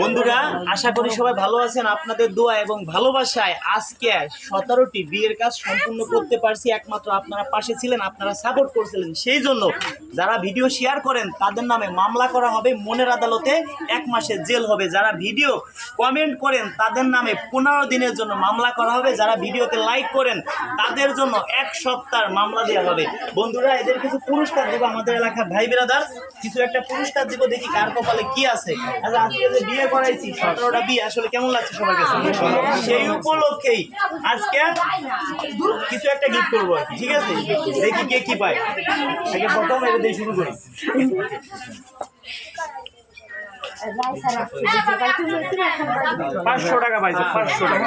বন্ধুরা, আশা করি সবাই ভালো আছেন। আপনাদের দোয়া এবং ভালোবাসায় আজকে সতেরোটি বিয়ের কাজ সম্পূর্ণ করতে পারছি। একমাত্র আপনারা পাশে ছিলেন, আপনারা সাপোর্ট করছিলেন। সেই জন্য যারা ভিডিও শেয়ার করেন, তাদের নামে মামলা করা হবে। মনের আদালতে এক মাসের জেল হবে। যারা ভিডিও কমেন্ট করেন, তাদের নামে পনেরো দিনের জন্য মামলা করা হবে। যারা ভিডিওতে লাইক করেন, তাদের জন্য এক সপ্তাহের মামলা দেওয়া হবে। বন্ধুরা, এদের কিছু পুরস্কার দেবো আমাদের এলাকার ভাই বিরাদার কিছু একটা পুরস্কার দিব দেখি কার কপালে কি আছে। আচ্ছা আজকে যে বিয়ে করাইছি, সতেরোটা বিয়ে। আসলে কেমন লাগছে সবার কাছে? সেই উপলক্ষেই আজকে কিছু একটা গিফট করব আর ঠিক আছে? দেখি কে কি পায়। আগে প্রথম এটা দিয়ে শুরু করি। পাঁচশো টাকা পাইছে, পাঁচশো টাকা।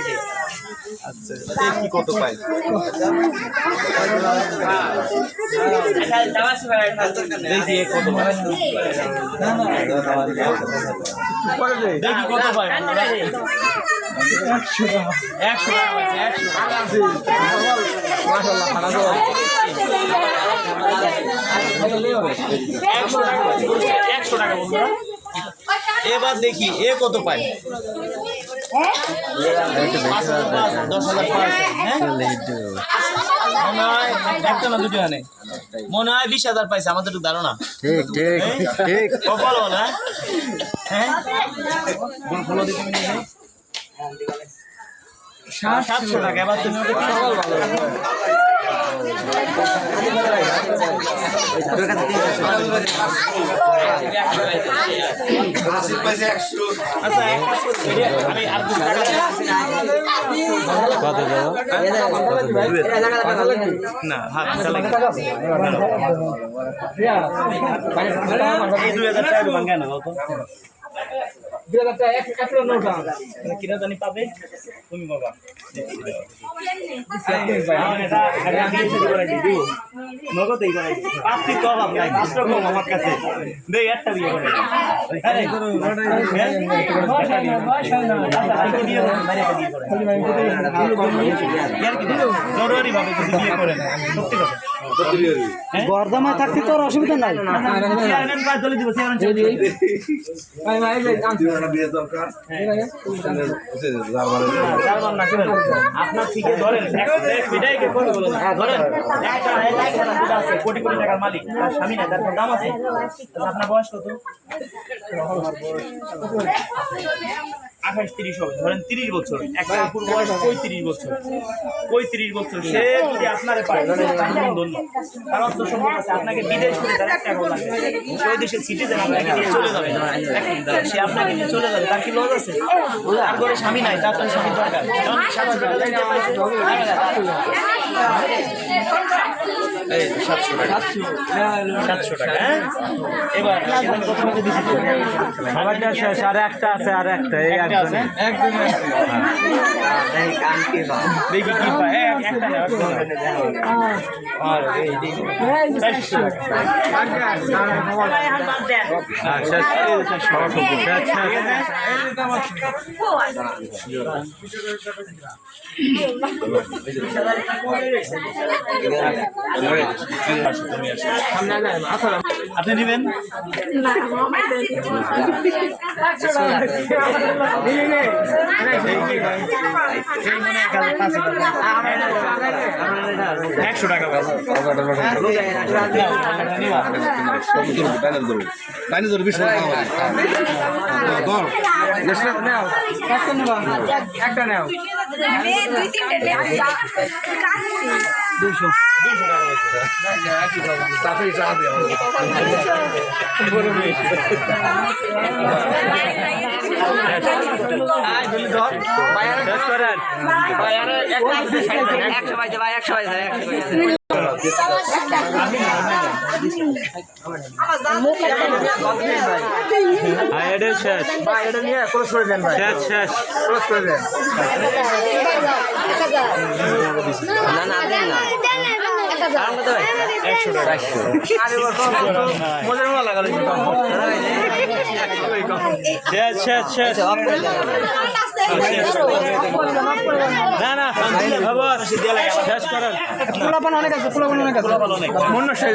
কি পাইছে কি কত পাই? দেখি কত দেখি একশো টাকা। একশো টাকা একশো টাকা। একশো টাকা বন্ধুরা। এবার দেখি এ কত পায় মনে হয় বিশ হাজার পাইছে আমাদের একটু ধারণা ঠিক ঠিক কপাল বলা? সাতশো টাকা এবার তুমি আচ্ছা না হাত দুই হাজার টাকা দেবেন কেন বলতো কিনা জানি পাবে? তুমি বাবা। নগদেই করাই পাত্রী তো অভাব নাই। কম আমার কাছে দেই একটা দিয়ে করাই জরুরি ভাবে যদি বিয়ে করেন সত্যি কথা গরদামায় থাকতে তোর অসুবিধা নাই দিব চেয়ারম্যান জার্মান না কেন? আপনার থেকে ধরেন? একটা আছে, কোটি কোটি টাকার মালিক স্বামী নাই তার দাম আছে? আপনার বয়স কত? আঠাশ তিরিশ হবে ধরেন তিরিশ বছর একটা আপুর বয়স পঁয়ত্রিশ বছর পঁয়ত্রিশ বছর সে যদি আপনারে পায় ধন্য তার অর্থ সম্পদ আছে আপনাকে বিদেশ করে তার একটা লাগবে দেশের সিটিজেন আপনাকে নিয়ে চলে যাবে সে আপনাকে নিয়ে চলে যাবে তার কি লজ আছে তার ঘরে স্বামী নাই তার তো স্বামী দরকার সাতশো টাকা সাতশো টাকা হ্যাঁ এবার। আর একটা আছে আর একটা এই একটা আছে। দেখি কি পায়। একটা না আর এই দেখি আচ্ছা আপনি নেবেন? একশো টাকা টাইনে ধরো বিশ টাকা দুই তিনটে চাপে চা দেওয়া একশো পাইছে ভাই একশো পাইছে একশো পাইছে হ্যাঁ শেষ। দেন শেষ শেষ। ক্লোজ না না দেন না। একশো টাকা। মজার মজা লাগালো শেষ শেষ শেষ না না খবর শেষ করেন। পোলাপান অনেক আছে পোলাপান অনেক আছে। মনে হয়